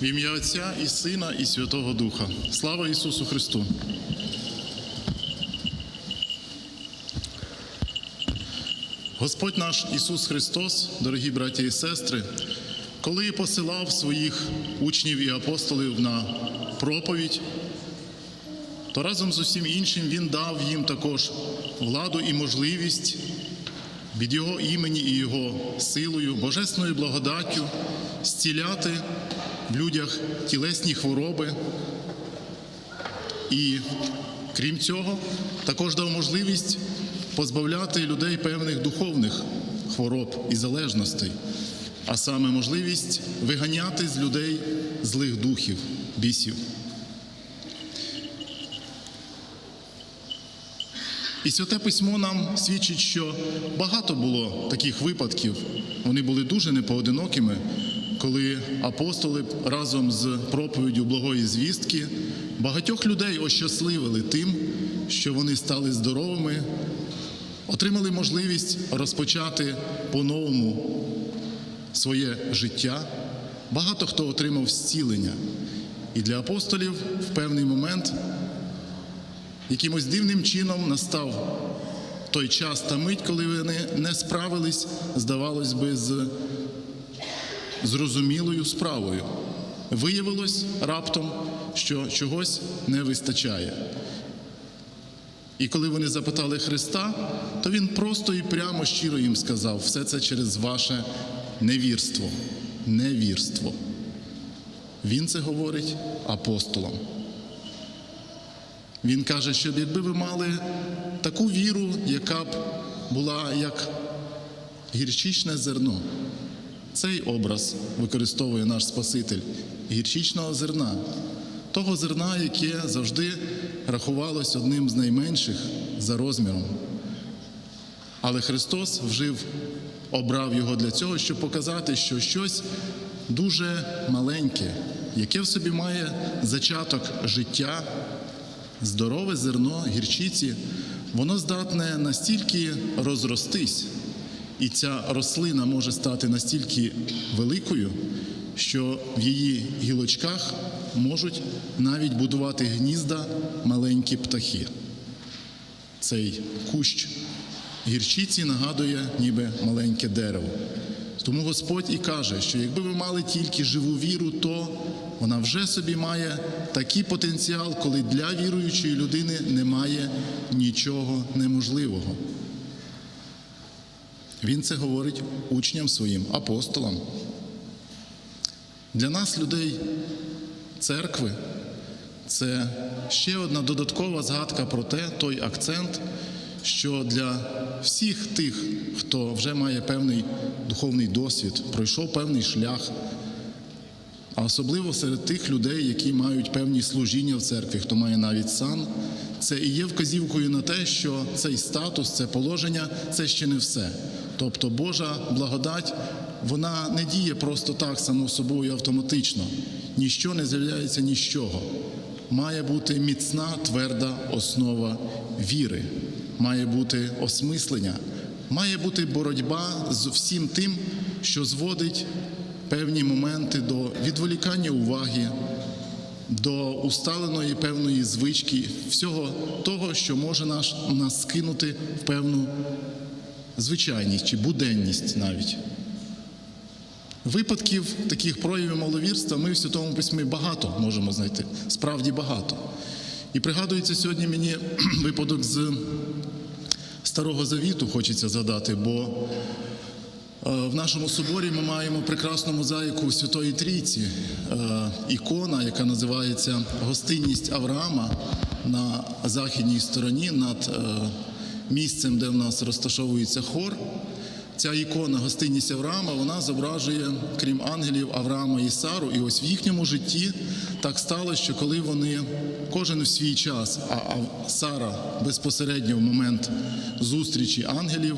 В ім'я Отця і Сина, і Святого Духа. Слава Ісусу Христу! Господь наш Ісус Христос, дорогі браті і сестри, коли посилав своїх учнів і апостолів на проповідь, то разом з усім іншим Він дав їм також владу і можливість від Його імені і Його силою, божественною благодаттю зціляти в людях тілесні хвороби. І крім цього, також дав можливість позбавляти людей певних духовних хвороб і залежностей, а саме можливість виганяти з людей злих духів, бісів. І святе письмо нам свідчить, що багато було таких випадків. Вони були дуже непоодинокими, коли апостоли разом з проповіддю благої звістки багатьох людей ощасливили тим, що вони стали здоровими, отримали можливість розпочати по-новому своє життя. Багато хто отримав зцілення. І для апостолів в певний момент якимось дивним чином настав той час та мить, коли вони не справились, здавалось би, з зрозумілою справою. Виявилось раптом, що чогось не вистачає. І коли вони запитали Христа, то Він просто і прямо щиро їм сказав: все це через ваше невірство. Невірство. Він це говорить апостолам. Він каже, що якби ви мали таку віру, яка б була як гірчичне зерно. Цей образ використовує наш Спаситель гірчичного зерна, того зерна, яке завжди рахувалось одним з найменших за розміром. Але Христос вжив, обрав його для цього, щоб показати, що щось дуже маленьке, яке в собі має зачаток життя, здорове зерно гірчиці, воно здатне настільки розростись, і ця рослина може стати настільки великою, що в її гілочках можуть навіть будувати гнізда маленькі птахи. Цей кущ гірчиці нагадує ніби маленьке дерево. Тому Господь і каже, що якби ви мали тільки живу віру, то вона вже собі має такий потенціал, коли для віруючої людини немає нічого неможливого. Він це говорить учням своїм, апостолам. Для нас, людей церкви, це ще одна додаткова згадка про те, той акцент, що для всіх тих, хто вже має певний духовний досвід, пройшов певний шлях, а особливо серед тих людей, які мають певні служіння в церкві, хто має навіть сан, це і є вказівкою на те, що цей статус, це положення це ще не все. Тобто Божа благодать, вона не діє просто так само собою автоматично. Ніщо не з'являється ні з чого. Має бути міцна, тверда основа віри, має бути осмислення, має бути боротьба з всім тим, що зводить певні моменти до відволікання уваги, до усталеної певної звички, всього того, що може нас, нас скинути в певну звичайність чи буденність навіть. Випадків таких проявів маловірства ми в Святому Письмі багато можемо знайти, справді багато. І пригадується сьогодні мені випадок з Старого Завіту, хочеться згадати, бо в нашому соборі ми маємо прекрасну мозаїку Святої Трійці, ікона, яка називається Гостинність Авраама на західній стороні над місцем, де в нас розташовується хор. Ця ікона гостинність Авраама, вона зображує, крім ангелів, Авраама і Сару. І ось в їхньому житті так сталося, що коли вони кожен в свій час, а Сара безпосередньо в момент зустрічі ангелів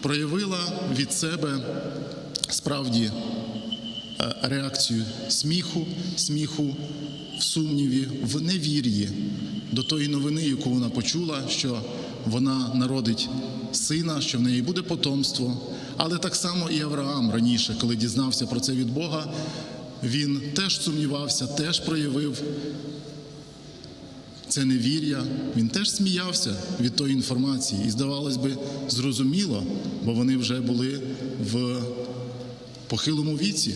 проявила від себе справді реакцію сміху, сміху в сумніві, в невір'ї до тої новини, яку вона почула, що вона народить сина, що в неї буде потомство. Але так само і Авраам раніше, коли дізнався про це від Бога, він теж сумнівався, теж проявив це невір'я. Він теж сміявся від тої інформації. І, здавалось би, зрозуміло, бо вони вже були в похилому віці,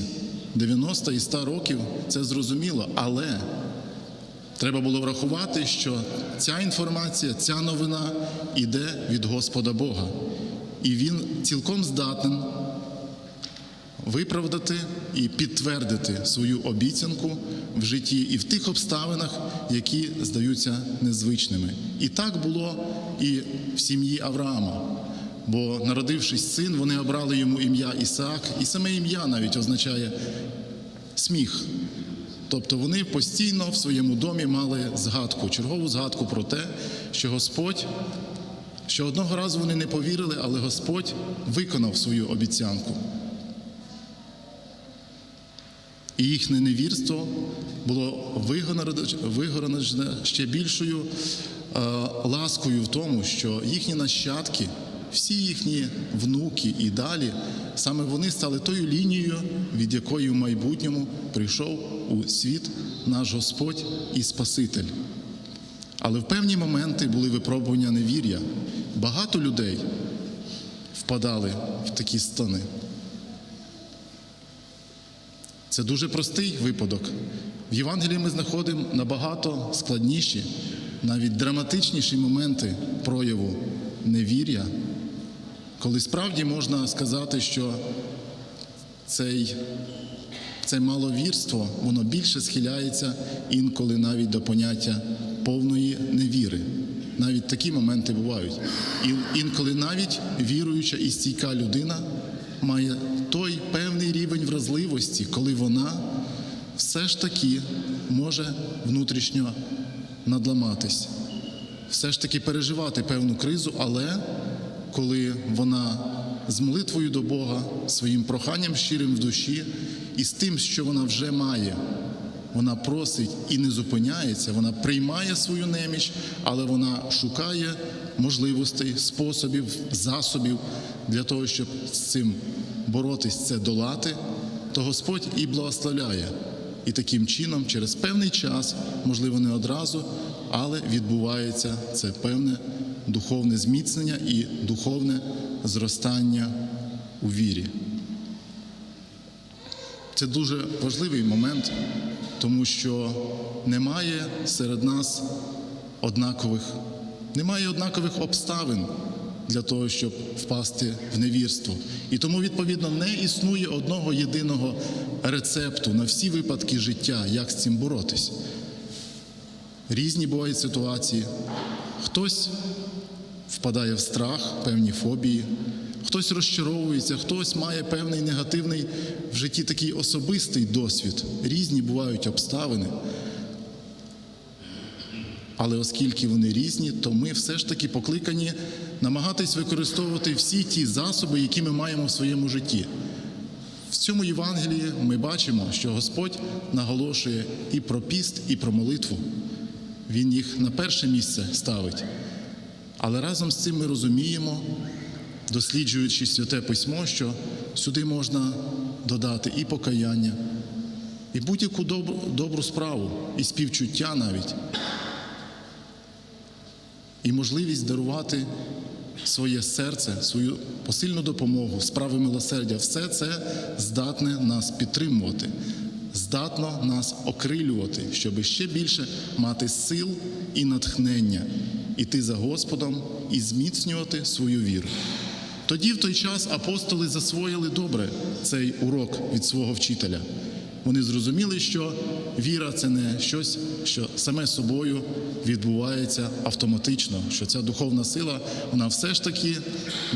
90 і 100 років, це зрозуміло. Але треба було врахувати, що ця інформація, ця новина йде від Господа Бога. І він цілком здатен виправдати і підтвердити свою обіцянку в житті і в тих обставинах, які здаються незвичними. І так було і в сім'ї Авраама. Бо, народившись син, вони обрали йому ім'я Ісаак, і саме ім'я навіть означає сміх. Тобто вони постійно в своєму домі мали згадку, чергову згадку про те, що Господь, що одного разу вони не повірили, але Господь виконав свою обіцянку. І їхнє невірство було вигорено ще більшою е, ласкою в тому, що їхні нащадки, всі їхні внуки і далі, саме вони стали тою лінією, від якої в майбутньому прийшов у світ наш Господь і Спаситель. Але в певні моменти були випробування невір'я. Багато людей впадали в такі стани. Це дуже простий випадок. В Євангелії ми знаходимо набагато складніші, навіть драматичніші моменти прояву невір'я, коли справді можна сказати, що цей, це маловірство, воно більше схиляється інколи навіть до поняття повної невіри. Навіть такі моменти бувають. І інколи навіть віруюча і стійка людина має той певний рівень вразливості, коли вона все ж таки може внутрішньо надламатись, все ж таки переживати певну кризу, але коли вона з молитвою до Бога, своїм проханням щирим в душі і з тим, що вона вже має, вона просить і не зупиняється, вона приймає свою неміч, але вона шукає можливостей, способів, засобів для того, щоб з цим боротись, це долати, то Господь і благословляє. І таким чином, через певний час, можливо, не одразу, але відбувається це певне духовне зміцнення і духовне зростання у вірі. Це дуже важливий момент, тому що немає серед нас однакових, немає однакових обставин для того, щоб впасти в невірство. І тому, відповідно, не існує одного єдиного рецепту на всі випадки життя, як з цим боротись. Різні бувають ситуації. Хтось впадає в страх, певні фобії, хтось розчаровується, хтось має певний негативний в житті такий особистий досвід. Різні бувають обставини. Але оскільки вони різні, то ми все ж таки покликані намагатись використовувати всі ті засоби, які ми маємо в своєму житті. В цьому Євангелії ми бачимо, що Господь наголошує і про піст, і про молитву. Він їх на перше місце ставить. Але разом з цим ми розуміємо, досліджуючи святе письмо, що сюди можна додати і покаяння, і будь-яку добру, добру справу, і співчуття навіть, і можливість дарувати своє серце, свою посильну допомогу, справи милосердя, все це здатне нас підтримувати, здатно нас окрилювати, щоб ще більше мати сил і натхнення, іти за Господом і зміцнювати свою віру. Тоді, в той час, апостоли засвоїли добре цей урок від свого вчителя. Вони зрозуміли, що віра це не щось, що саме собою відбувається автоматично, що ця духовна сила, вона все ж таки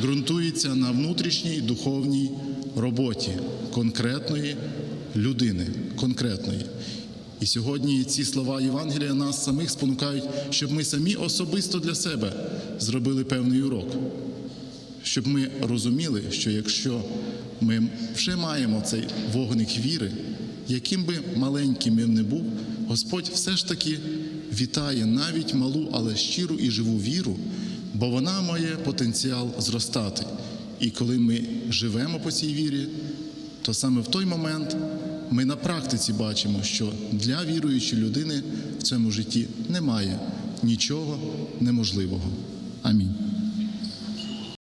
ґрунтується на внутрішній духовній роботі конкретної людини, конкретної. І сьогодні ці слова Євангелія нас самих спонукають, щоб ми самі особисто для себе зробили певний урок щоб ми розуміли, що якщо ми вже маємо цей вогник віри, яким би маленьким він не був, Господь все ж таки вітає навіть малу, але щиру і живу віру, бо вона має потенціал зростати. І коли ми живемо по цій вірі, то саме в той момент ми на практиці бачимо, що для віруючої людини в цьому житті немає нічого неможливого. Амінь.